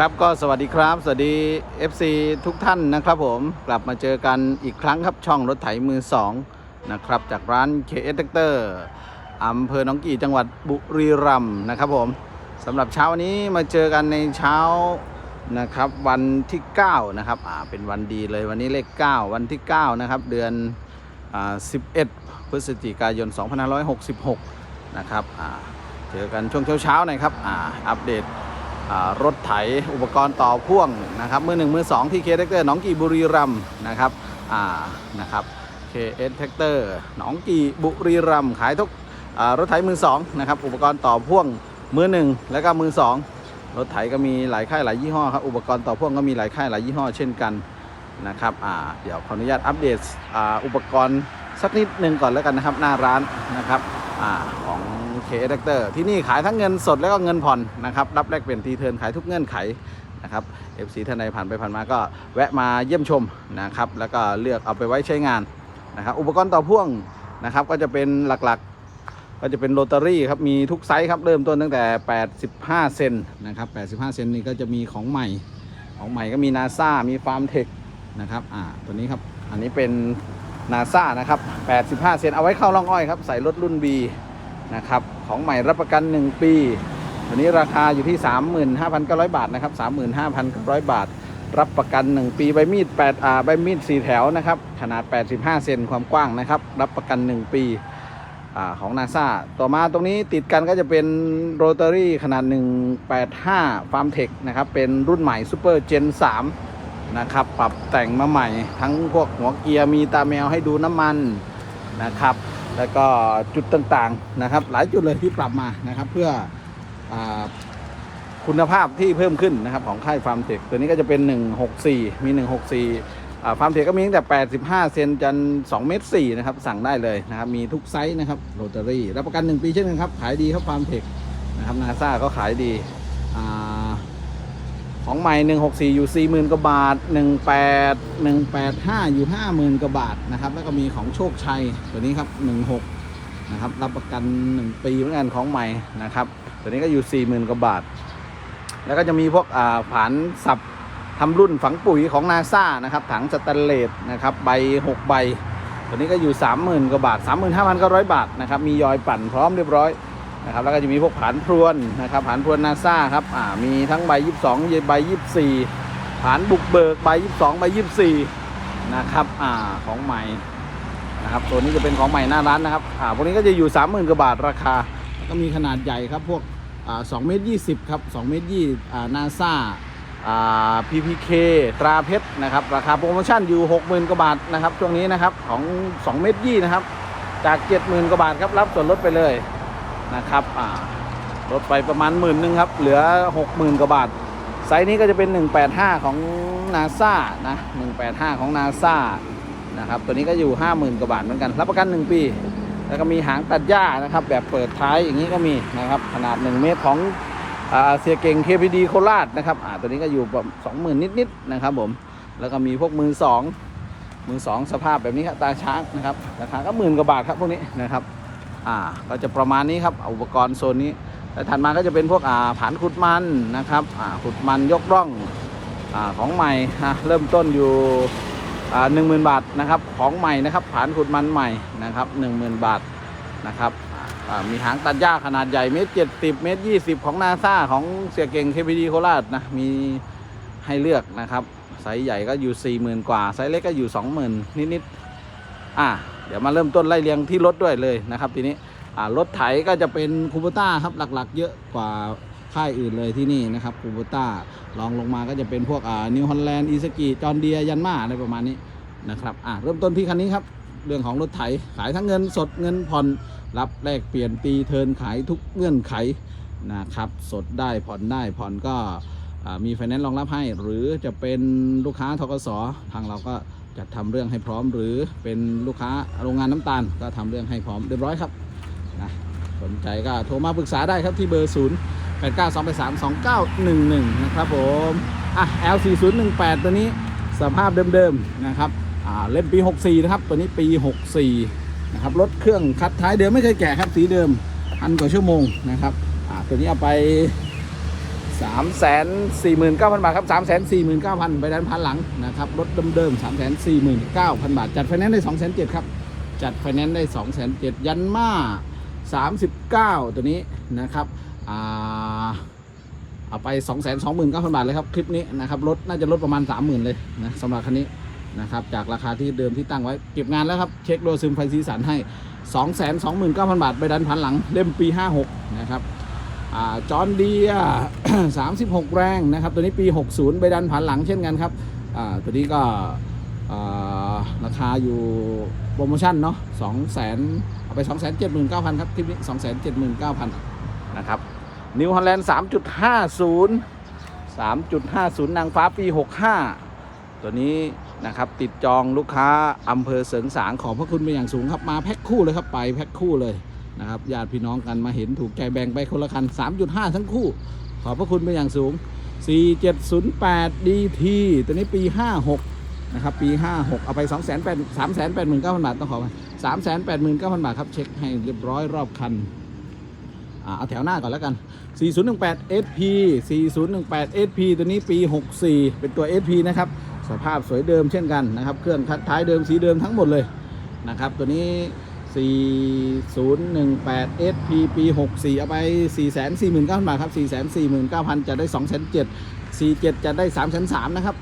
ครับก็สวัสดีครับ สวัสดี FC ทุกท่านนะครับผมกลับมาเจอกันอีกครั้งครับช่องรถไถมือ 2 นะครับ จากร้าน KS t r a c t o r อำเภอหนองกี่จังหวัดบุรีรัมย์นะครับผมสำหรับเช้าวันนี้มาเจอกันในเช้านะครับวันที่ 9 นะครับอ่าเป็นวันดีเลยวันนี้เลข 9 วันที่ 9 นะครับ เดือนอ่า11 พฤศจิกายน 2566 นะครับอ่าเจอกันช่วงเช้าๆหน่อยครับอ่าอัปเดต รถไถอุปกรณ์ต่อพ่วงนะครับมือหนึ่งมือสองที่เคสแท็กเตอร์หนองกีบุรีรัมนะครับอ่านะครับเคเอสแท็กเตอร์หนองกีบุรีรัมขายทุกรถไถมือสองนะครับอุปกรณ์ต่อพ่วงมือหนึ่งแล้วก็มือสองรถไถก็มีหลายค่ายหลายยี่ห้อครับอุปกรณ์ต่อพ่วงก็มีหลายค่ายหลายยี่ห้อเช่นกันนะครับอ่าเดี๋ยวขออนุญาตอัปเดตอ่าอุปกรณ์สักนิดหนึ่งก่อนแล้วกันนะครับหน้าร้านนะครับ ของเคเอเตอร์ที่นี่ขายทั้งเงินสดแล้วก็เงินผ่อนนะครับรับแลกเปลี่ยนตีเทิร์นขายทุกเงื่อนไขนะครับ FC ท่านใดผ่านไปผ่านมาก็แวะมาเยี่ยมชมนะครับแล้วก็เลือกเอาไปไว้ใช้งานนะครับอุปกรณ์ต่อพ่วงนะครับก็จะเป็นหลักๆ ก็จะเป็นโรตารี่ครับมีทุกไซส์ครับเริ่มต้นตั้งแต่ 85 เซนนะครับ85 เซนนี่ก็จะมีของใหม่ของใหม่ก็มีนาซามีฟาร์มเทคนะครับอ่าตัวนี้ครับอันนี้เป็น นาซานะครับ 85 เซนเอาไว้เข้าร่องอ้อยครับ ใส่รถรุ่น B นะครับ ของใหม่รับประกัน 1 ปีตัวนี้ราคาอยู่ที่ 35,900 บาทนะครับ 35,900 บาท รับประกัน 1 ปีใบมีด8อ่าใบมีด 4 แถวนะครับ ขนาด 85 เซนความกว้างนะครับ รับประกัน 1 ปีอาของนาซาต่อมาตรงนี้ติดกันก็จะเป็นโรตารี่ขนาด 185ฟาร์มเทคนะครับ เป็นรุ่นใหม่ซูเปอร์เจน3 นะครับ ปรับแต่งมาใหม่ ทั้งพวกหัวเกียร์มีตาแมวให้ดูน้ำมันนะครับ แล้วก็จุดต่างๆนะครับ หลายจุดเลยที่ปรับมานะครับ เพื่ออคุณภาพที่เพิ่มขึ้นนะครับของค่ายฟาร์มเทคตัวนี้ก็จะเป็น 164 มี 164อ่ฟาร์มเทคก็มีตั้งแต่ 85 เซนจน2เมตร4นะครับ สั่งได้เลยนะครับ มีทุกไซส์นะครับโรตารี่รับประกัน 1 ปีเช่นกันครับ ขายดีครับฟาร์มเทคนะครับนาซาก็ขายดี ของใหม่ 164 อยู่ 40,000 กว่าบาท 18 185 อยู่ 50,000 กว่าบาทนะครับ แล้วก็มีของโชคชัยตัวนี้ครับ 16 นะครับ รับประกัน 1 ปีเหมือนกันของใหม่นะครับ ตัวนี้ก็อยู่ 40,000 กว่าบาท แล้วก็จะมีพวกอ่าผานสับทำรุ่นฝังปุ๋ยของนาซานะครับ ถังสแตนเลสนะครับ ใบ 6 ใบ ตัวนี้ก็อยู่ 30,000 กว่าบาท 35,900 บาทนะครับ มียอยปั่นพร้อมเรียบร้อย นะครับแล้วก็จะมีพวกผานพรวนนะครับผานพรวนนาซาครับอ่ามีทั้งใบ 22ใบ 24 ผานบุกเบิกใบ 22ใบ 24 นะครับอ่าของใหม่นะครับตัวนี้จะเป็นของใหม่หน้าร้านนะครับอ่าพวกนี้ก็จะอยู่ 30,000กว่าบาทราคา ก็มีขนาดใหญ่ครับพวกอ่า2เมตร20ครับ2เมตร20อ่านาซาอ่า PPK ตราเพชรนะครับราคาโปรโมชั่นอยู่ 60,000กว่าบาทนะครับช่วงนี้นะครับของ2เมตร20นะครับจาก 70,000กว่าบาทครับรับส่วนลดไปเลย นะครับลดไปประมาณหมื่นหนึ่งครับ เหลือ 60,000กว่าบาท ไซส์นี้ก็จะเป็น 185 ของนาซานะ185 ของนาซานะครับตัวนี้ก็อยู่ 50,000กว่าบาทเหมือนกัน รับประกัน 1 ปี แล้วก็มีหางตัดหญ้านะครับ แบบเปิดท้ายอย่างนี้ก็มีนะครับขนาด 1 เมตรของอาเสียเก่ง KPD โคราชนะครับตัวนี้ก็อยู่ประมาณ20,000 นิดๆนะครับผมแล้วก็มีพวกมือสองมือสองสภาพแบบนี้ครับตาช้างนะครับราคาก็หมื่นกว่าบาทครับพวกนี้นะครับ อ่าก็จะประมาณนี้ครับอุปกรณ์โซนนี้แล้วถัดมาก็จะเป็นพวกอ่าผานขุดมันนะครับอ่าขุดมันยกร่องอ่าของใหม่นะเริ่มต้นอยู่หนึ่งหมื่นบาทนะครับของใหม่นะครับผานขุดมันใหม่นะครับหนึ่งหมื่นบาทนะครับมีหางตัดหญ้าขนาดใหญ่เมตรเจ็ดสิบเมตรยี่สิบของนาซาของเสียเก่ง KPD โคราชนะมีให้เลือกนะครับไซส์ใหญ่ก็อยู่สี่หมื่นกว่าไซส์เล็กก็อยู่สองหมื่นนิดๆอ่า เดี๋ยวมาเริ่มต้นไล่เรียงที่รถด้วยเลยนะครับ ทีนี้รถไถก็จะเป็นคูโบต้าครับหลักๆ เยอะกว่าค่ายอื่นเลยที่นี่นะครับคูโบต้ารองลงมาก็จะเป็นพวกอ่านิวฮอลแลนด์อีสกีจอนเดียยันมาอะไรประมาณนี้นะครับอะเริ่มต้นที่คันนี้ครับเรื่องของรถไถขายทั้งเงินสดเงินผ่อนรับแลกเปลี่ยนตีเทินขายทุกเงื่อนไขนะครับสดได้ผ่อนได้ผ่อนก็ มีไฟแนนซ์รองรับให้ หรือจะเป็นลูกค้าทกสทางเราก็จัดทำเรื่องให้พร้อม หรือเป็นลูกค้าโรงงานน้ำตาล ก็ทำเรื่องให้พร้อมเรียบร้อยครับนะสนใจก็โทรมาปรึกษาได้ครับที่เบอร์ 0 8 9 2 8 3 2 9 1 1 นะครับผมอะ L 4 0 1 8 ตัวนี้สภาพเดิมๆนะครับอ่าเล่มปี 64 นะครับ ตัวนี้ปี 64 นะครับรถเครื่องคัดท้ายเดิมไม่เคยแกะครับสีเดิมพันกว่าชั่วโมงนะครับอ่าตัวนี้เอาไป สามแสนสี่หมื่นเก้าพันบาทครับสามแสนสี่หมื่นเก้าพันไปด้านพันหลังนะครับรถเดิมๆสามแสนสี่หมื่นเก้าพันบาท จัดไฟแนนซ์ได้สองแสนเจ็ดครับ จัดไฟแนนซ์ได้สองแสนเจ็ดยันมาสามสิบเก้าตัวนี้นะครับอ่าเอาไป 2 2 9 0 0 0 บาทเลยครับคลิปนี้นะครับรถน่าจะลดประมาณ 30,000 เลยนะสำหรับคันนี้นะครับจากราคาที่เดิมที่ตั้งไว้เก็บงานแล้วครับเช็คโดยซึมไฟซีสันให้ 229,000 บาท ไปดันพันหลังเล่มปี 56 นะครับ จอห์นเดีย36แรงนะครับ ตัวนี้ปี 60ไปดันผันหลังเช่นกันครับตัวนี้ก็ราคาอยู่โปรโมชั่นเนาะ2แสนเอาไป 2 7 9 0 0 0 ครับคลิปนี้ 2 7 9 0 0 0 นะครับนิวฮอลแลนด์3.50 3.50 นางฟ้าปี 65 ตัวนี้นะครับติดจองลูกค้าอำเภอเสริงสางขอบพระคุณเป็นอย่างสูงครับ มาแพ็คคู่เลยครับ ไปแพ็คคู่เลย นะครับญาติพี่น้องกันมาเห็นถูกใจแบ่งไปคนละคัน 3.5 ทั้งคู่ ขอบพระคุณเป็นอย่างสูง 4708 DT ตัวนี้ปี 56 นะครับ ปี 56 เอาไป 2 8 3 8 9 0 0 0 บาท ต้องขอไป3 8 9 0 0 0 บาทครับ เช็คให้เรียบร้อยรอบคันเอาแถวหน้าก่อนแล้วกัน 4018 SP 4018 SP ตัวนี้ปี 64 เป็นตัว SP นะครับ สภาพสวยเดิมเช่นกันนะครับ เครื่องคัดท้ายเดิมสีเดิมทั้งหมดเลยนะครับ ตัวนี้ 4018 SP ปี 64 เอาไป 449,000 บาทครับ 449,000 จะได้ 2,700 47 จะได้ 3,300นะครับ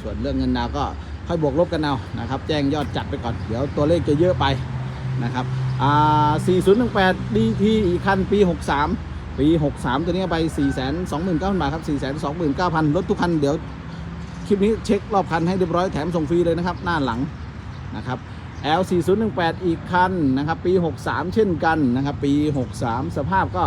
ส่วนเรื่องเงินดาวก็ค่อยบวกลบกันเอานะครับ แจ้งยอดจัดไปก่อน เดี๋ยวตัวเลขจะเยอะไปนะครับ 4018 DT อีกคันปี 63 ปี 63 ตัวนี้ไป 429,000 บาทครับ 429,000 รถทุกคันเดี๋ยวคลิปนี้เช็ครอบคันให้เรียบร้อยแถมส่งฟรีเลยนะครับ หน้าหลังนะครับ L 4 0 1 8 อีกคันนะครับ ปี 63 เช่นกันนะครับ ปี 63 สภาพก็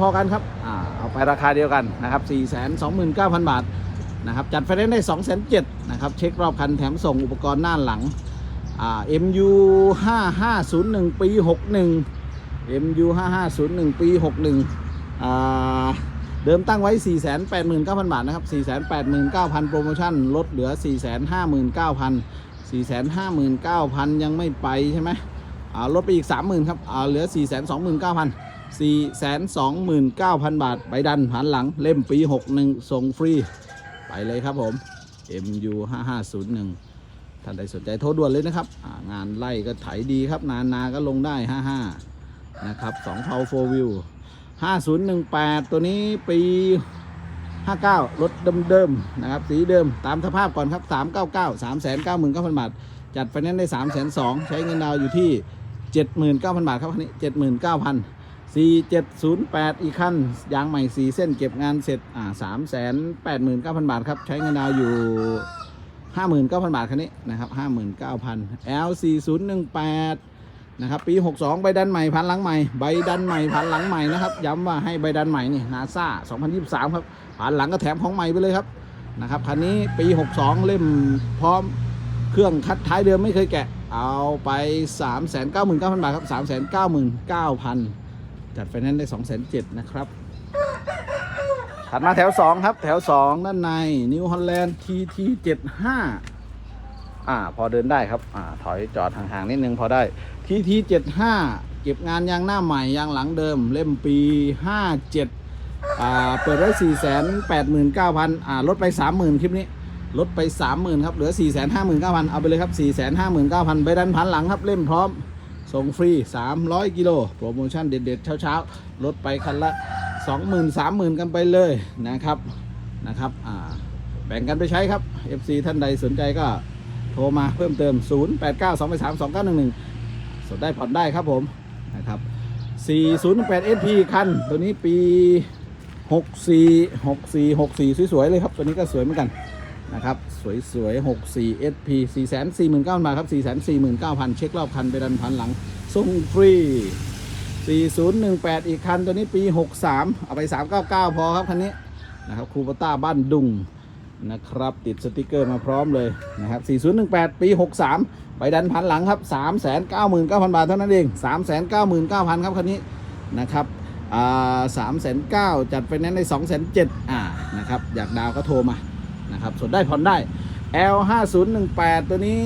พอๆกันครับอ่าเอาไปราคาเดียวกันนะครับ 429,000 บาทนะครับ จัดไฟแนนซ์ได้2,700นะครับ เช็ครอบคันแถมส่งอุปกรณ์หน้าหลังอ่า MU 5501 ปี 61 MU 5501 ปี 61อ่าเดิมตั้งไว้ 489,000 บาทนะครับ 489,000 โปรโมชั่น ลดเหลือ 459,000 459,000ยังไม่ไปใช่ไหมอ่าลดไปอีก30,000ครับอ่าเหลือ429,000 429,000บาทใบดันผ่านหลังเล่มปี61ส่งฟรี ไปเลยครับผม MU 5501ท่านใดสนใจโทรด่วนเลยนะครับ งานไล่ก็ไถดีครับ นานาก็ลงได้ 55 นะครับ2เทา4วิว5018 ตัวนี้ปี 59 รถเดิมๆนะครับ สีเดิมตามสภาพก่อนครับ 399 399,000 บาท จัดไฟแนนซ์ได้3 2 0 0 0 ใช้เงินดาวอยู่ที่ 79,000 บาทครับคันนี้ 79,000 4708 อีกขั้นยางใหม่ 4 เส้นเก็บงานเสร็จอ่า389,000 บาทครับ ใช้เงินดาวอยู่ 59,000 บาทคันนี้นะครับ 59,000 L 4018 นะครับปี 62 ใบดันใหม่พันหลังใหม่ ใบดันใหม่พันหลังใหม่นะครับ ย้ำว่าให้ใบดันใหม่นี่นาซา2023 ครับ ผ่านหลังก็แถมของใหม่ไปเลยครับนะครับคันนี้ปี 62 เล่มพร้อมเครื่องคัดท้ายเดิมไม่เคยแกะ เอาไป 399,000 บาทครับ 399,000 จัดไฟแนนซ์ได้ 2 7 0 0 0นะครับถัดมาแถว 2 ครับ แถว 2 ด้านในนิวฮอลแลนด์ TT75 อ่า พอเดินได้ครับ อ่า ถอยจอดห่างๆนิดนึงพอได้ทีทีเก็บงานยางหน้าใหม่ยางหลังเดิม เล่มปีห้าเจ็ด อ่าเปิดไว้สี่แสนแปดหมื่นเก้าพันอ่าลดไปสามหมื่นคลิปนี้ลดไปสามหมื่นครับเหลือสี่แสนห้าหมื่นเก้าพันเอาไปเลยครับสี่แสนห้าหมื่นเก้าพันไปดันพันหลังครับเล่มพร้อมส่งฟรีสามร้อยกิโลโปรโมชั่นเด็ดๆเช้าๆลดไปคันละสองหมื่นสามหมื่นกันไปเลยนะครับนะครับอ่าแบ่งกันไปใช้ครับ FC ท่านใดสนใจก็โทรมาเพิ่มเติม 0 8 9 2 3 2 9 1 1 สดได้ผ่อนได้ครับผมนะครับ408 SP คันตัวนี้ปี 64 64 64สวยๆเลยครับ ตัวนี้ก็สวยเหมือนกันนะครับ สวยๆ64 SP 449,000บาทครับ449,000เช็ครอบคันไปดันพันหลังส่งฟรี4018อีกคันตัวนี้ปี63เอาไป399พอครับคันนี้นะครับคูปต้าบ้านดุงนะครับ ติดสติกเกอร์มาพร้อมเลยนะครับ 4018 ปี 63 ไปดันพันหลังครับ 399,000 บาทเท่านั้นเอง 399,000 ครับคันนี้นะครับ อ่า309,000จัดไฟแนนซ์ได้207,000อ่านะครับอยากดาวก็โทรมานะครับสดได้ผ่อนได้ L 5018ตัวนี้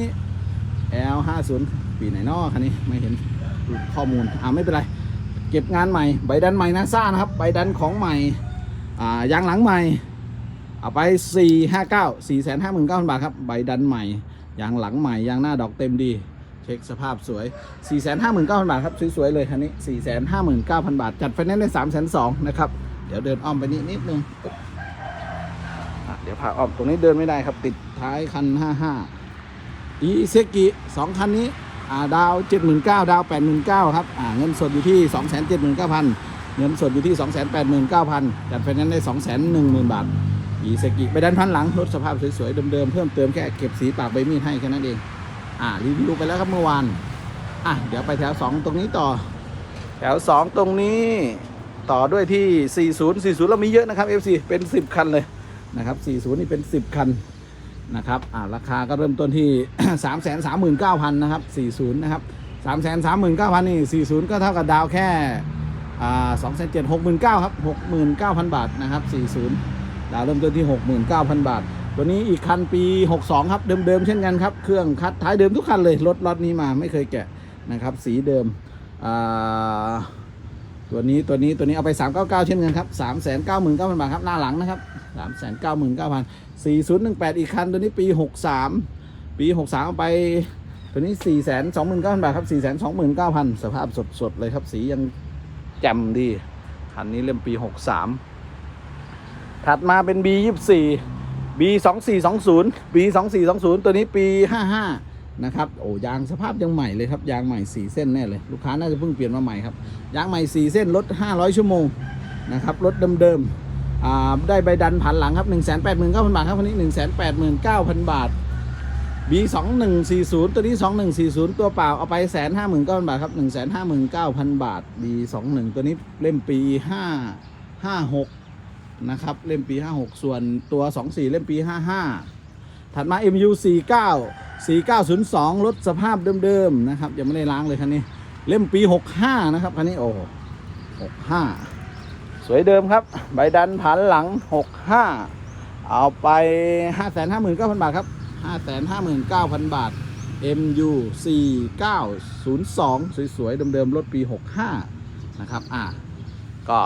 L 50ปีไหนนอคันนี้ไม่เห็นข้อมูลอ่าไม่เป็นไร เก็บงานใหม่ใบดันใหม่นะซ่านะครับใบดันของใหม่อ่ายางหลังใหม่เอาไป 4 5 9 4 5 9 0 0 0 บาทครับ ใบดันใหม่ ยางหลังใหม่ ยางหน้าดอกเต็มดี เช็คสภาพสวย 4 5 9 0 0 0 บาทครับ สวยๆเลยคันนี้ 4 5 9 0 0 0 บาท จัดไฟแนนซ์ได้3 2 0 0 0นะครับ เดี๋ยวเดินอ้อมไปนิดนิดนึงเดี๋ยวพาอ้อมตรงนี้เดินไม่ได้ครับ ติดท้ายคัน 55 อีเซกิสองคันนี้ดาว 79,000 ดาว 89,000 ครับเงินสดอยู่ที่ 279,000 เงินสดอยู่ที่ 289,000 จัดไฟแนนซ์ได้ 210,000 บาทอีเซกิไปด้านพันหลังรถสภาพสวยๆเดิมๆเพิ่มเติมแค่เก็บสีปากใบมีดให้แค่นั้นเอง อ่ารีวิวไปแล้วครับเมื่อวานอะเดี๋ยวไปแถว 2 ตรงนี้ต่อ แถว 2 ตรงนี้ต่อด้วยที่ 40 40 เรามีเยอะนะครับ FC เป็น 10 คันเลยนะครับ 40 นี่เป็น 10 คันนะครับอ่าราคาก็เริ่มต้นที่ 3 3 9 0 0 0 นะครับ 40 นะครับ 3 3 9 0 0 0 นี่ 40 ก็เท่ากับดาวแค่อ่า2 7 6 9 0 0 0ครับ69,000บาทนะครับ40ดาวเริ่มต้นที่69,000บาท ตัวนี้อีกคันปี 62 ครับ เดิมๆเช่นกันครับ เครื่องคัดท้ายเดิมทุกคันเลย รถล็อตนี้มาไม่เคยแกะนะครับ สีเดิมตัวนี้ตัวนี้ตัวนี้เอาไป 399 เช่นกันครับ 399,000 บาทครับ หน้าหลังนะครับ 399,000 4018 อีกคันตัวนี้ปี 63 ปี 63 เอาไปตัวนี้ 429,000 บาทครับ 429,000 สภาพสดๆเลยครับ สียังแจ่มดี คันนี้เล่มปี 63 ถัดมาเป็น B 2 4 2 0 B 2420ตัวนี้ปี 55 นะครับ โอ้ยางสภาพยังใหม่เลยครับ ยางใหม่ 4 เส้นแน่เลย ลูกค้าน่าจะเพิ่งเปลี่ยนมาใหม่ครับ ยางใหม่ 4 เส้นลด 500 ชั่วโมงนะครับ รถเดิมๆได้ใบดันผันหลังครับ 189,000 บาทครับคันนี้ 189,000 บาท B 2140ตัวนี้ 2140 ตัวเปล่า เอาไป 159,000 บาทครับ 159,000 บาท B 21ตัวนี้เล่มปี 5 56 นะครับ เล่มปี 56 ส่วนตัว 24 เล่มปี 55 ถัดมา MU 49 4902 รถสภาพเดิมๆนะครับ ยังไม่ได้ล้างเลยคันนี้ เล่มปี 65 นะครับคันนี้โอ้โห65 สวยเดิมครับ ใบดันผันหลัง 65 เอาไป 559,000 บาทครับ 559,000 บาท MU 4902 สวยๆ เดิมๆ รถปี 65 นะครับ อะ ก็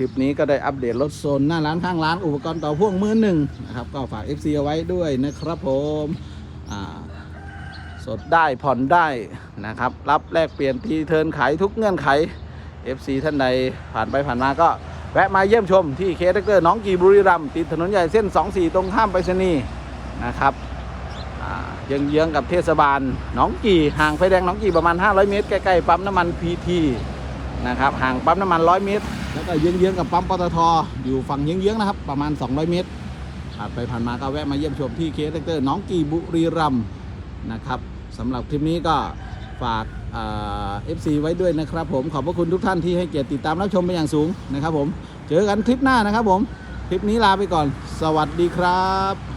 ลิปนี้ก็ได้อัปเดตรถโซนหน้าร้านข้างร้านอุปกรณ์ต่อพ่วงมือหนึ่งนะครับ ก็ฝาก FC เอาไว้ด้วยนะครับผมสดได้ผ่อนได้นะครับ รับแลกเปลี่ยนทีเทินขายทุกเงื่อนไข FC ท่านใดผ่านไปผ่านมาก็แวะมาเยี่ยมชมที่เคสเตอร์น้องกีบุรีรัมติดถนนใหญ่เส้น 24 ตรงข้ามไปรษณีย์นะครับอ่าเยื้องๆกับเทศบาลน้องกีห่างไฟแดงน้องกีประมาณ 500 เมตรใกล้ๆปั๊มน้ำมันพีที นะครับห่างปั๊มน้ำมัน100เมตร แล้วก็เยื้องๆกับปั๊มปตทอยู่ฝั่งเยื้องๆนะครับ ประมาณ 200 เมตรผ่านไปผ่านมาก็แวะมาเยี่ยมชมที่เคสเตอร์น้องกีบุรีรัมนะครับสำหรับคลิปนี้ก็ฝากเอฟซีไว้ด้วยนะครับผมขอบพระคุณทุกท่านที่ให้เกียรติติดตามรับชมเป็นอย่างสูงนะครับผมเจอกันคลิปหน้านะครับผม คลิปนี้ลาไปก่อน สวัสดีครับ